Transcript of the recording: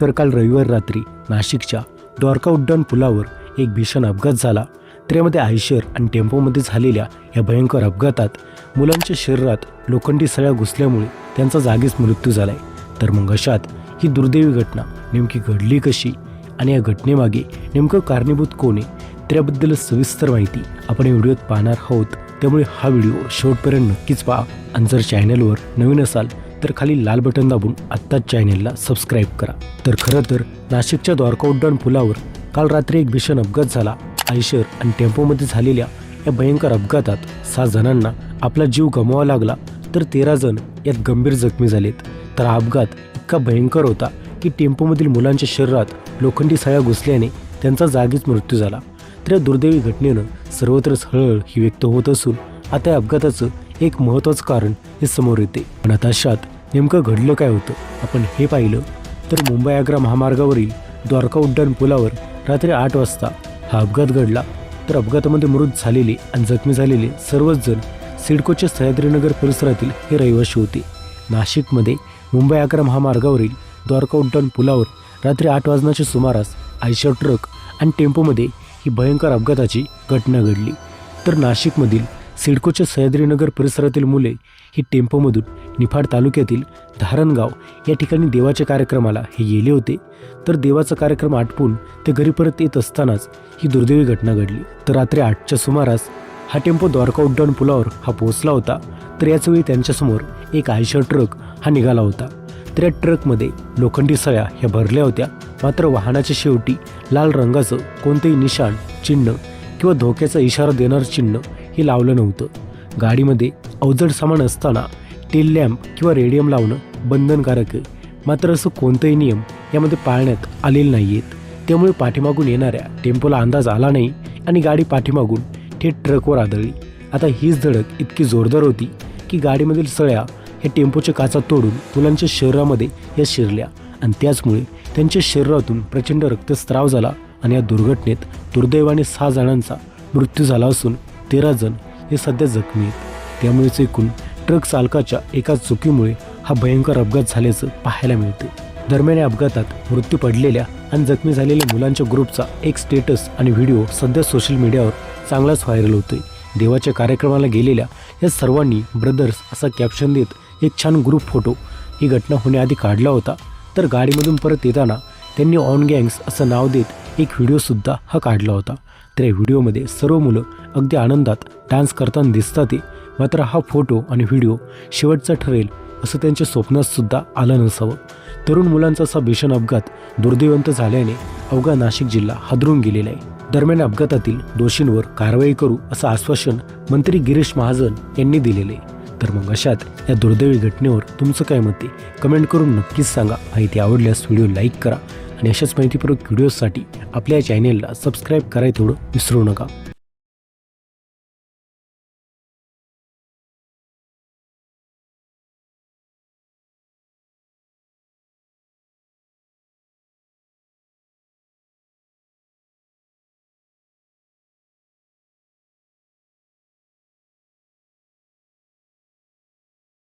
तर काल रविवार रात्री नाशिकच्या द्वारका उड्डाण पुलावर एक भीषण अपघात झाला. त्यामध्ये आयशर आणि टेम्पोमध्ये झालेल्या या भयंकर अपघातात मुलांच्या शरीरात लोखंडी सळ्या घुसल्यामुळे त्यांचा जागीच मृत्यू झालाय. तर मग अशात ही दुर्दैवी घटना नेमकी घडली कशी आणि या घटनेमागे नेमकं कारणीभूत कोण आहे त्याबद्दल सविस्तर माहिती आपण या व्हिडिओत पाहणार आहोत. त्यामुळे हा व्हिडिओ शेवटपर्यंत नक्कीच पहा आणि जर चॅनलवर नवीन असाल तर खाली लाल बटन दाबून आत्ताच चॅनेलला सबस्क्राईब करा. तर खरं तर नाशिकच्या द्वारका उड्डाण पुलावर काल रात्री एक भीषण अपघात झाला. आयशर आणि टेम्पोमध्ये झालेल्या या भयंकर अपघातात सहा जणांना आपला जीव गमवावा लागला तर तेरा जण यात गंभीर जखमी झालेत. तर हा अपघात इतका भयंकर होता की टेम्पोमधील मुलांच्या शरीरात लोखंडी सळ्या घुसल्याने त्यांचा जागीच मृत्यू झाला. तर या दुर्दैवी घटनेनं सर्वत्र हळहळ ही व्यक्त होत असून आता या अपघाताचं एक महत्त्वाचं कारण हे समोर येते. पण आता नेमकं घडलं काय होतं? आपण हे पाहिलं तर मुंबई आग्रा महामार्गावरील द्वारका उड्डाण पुलावर रात्री आठ वाजता हा अपघात घडला. तर अपघातामध्ये मृत झालेले आणि जखमी झालेले सर्वच जण सिडकोच्या सह्याद्रीनगर परिसरातील हे रहिवाशी होते. नाशिकमध्ये मुंबई आग्रा महामार्गावरील द्वारका उड्डाण पुलावर रात्री आठ वाजण्याच्या सुमारास आयशर ट्रक आणि टेम्पोमध्ये ही भयंकर अपघाताची घटना घडली. तर नाशिकमधील सिडकोच्या सह्याद्रीनगर परिसरातील मुले ही टेम्पोमधून निफाड तालुक्यातील धारणगाव या ठिकाणी देवाच्या कार्यक्रमाला हे गेले होते. तर देवाचा कार्यक्रम आटपून ते घरी परत येत असतानाच ही दुर्दैवी घटना घडली. तर रात्री आठच्या सुमारास हा टेम्पो द्वारका उड्डाण पुलावर हा पोहोचला होता. तर याचवेळी त्यांच्यासमोर एक आयशर ट्रक हा निघाला होता. तर या ट्रकमध्ये लोखंडी सळ्या ह्या भरल्या होत्या. मात्र वाहनाच्या शेवटी लाल रंगाचं कोणतंही निशाण चिन्ह किंवा धोक्याचा इशारा देणारं चिन्ह हे लावलं नव्हतं. गाडीमध्ये अवजड सामान असताना टेल लॅम्प किंवा रेडियम लावणं बंधनकारक आहे. मात्र असं कोणतंही नियम यामध्ये पाळण्यात आलेले नाही आहेत त्यामुळे पाठीमागून येणाऱ्या टेम्पोला अंदाज आला नाही आणि गाडी पाठीमागून थेट ट्रकवर आदळली. आता हीच धडक इतकी जोरदार होती की गाडीमधील सळ्या हे टेम्पोच्या काचा तोडून मुलांच्या शरीरामध्ये या शिरल्या आणि त्याचमुळे त्यांच्या शरीरातून प्रचंड रक्तस्राव झाला आणि या दुर्घटनेत दुर्दैवाने सहा जणांचा मृत्यू झाला असून तेरा जण हे सध्या जखमी आहेत. त्यामुळेच एकूण ट्रक चालकाच्या एका चुकीमुळे हा भयंकर अपघात झाल्याचं पाहायला मिळते. दरम्यान या अपघातात मृत्यू पडलेल्या आणि जखमी झालेल्या मुलांच्या ग्रुपचा एक स्टेटस आणि व्हिडिओ सध्या सोशल मीडियावर चांगलाच व्हायरल होतोय. देवाच्या कार्यक्रमाला गेलेल्या या सर्वांनी ब्रदर्स असा कॅप्शन देत एक छान ग्रुप फोटो ही घटना होण्याआधी काढला होता. तर गाडीमधून परत येताना त्यांनी ऑन गँग्स असं नाव देत एक व्हिडिओसुद्धा हा काढला होता. तर या व्हिडिओमध्ये सर्व मुलं अगदी आनंदात डान्स करताना दिसतात मात्र हा फोटो आणि व्हिडिओ शेवटचा ठरेल असं त्यांच्या स्वप्नातसुद्धा आलं नसावं. तरुण मुलांचा असा भीषण अपघात दुर्दैवंत झाल्याने अवघा नाशिक जिल्हा हादरून गेलेला आहे. दरम्यान अपघातातील दोषींवर कारवाई करू असं आश्वासन मंत्री गिरीश महाजन यांनी दिलेले आहे. तर मग अशात या दुर्दैवी घटनेवर तुमचं काय मत आहे? कमेंट करून नक्कीच सांगा. माहिती आवडल्यास व्हिडिओ लाईक करा. आणि अशाच माहितीपूर्वक व्हिडिओसाठी आपल्या चॅनेलला सबस्क्राईब करायला थोडं विसरू नका.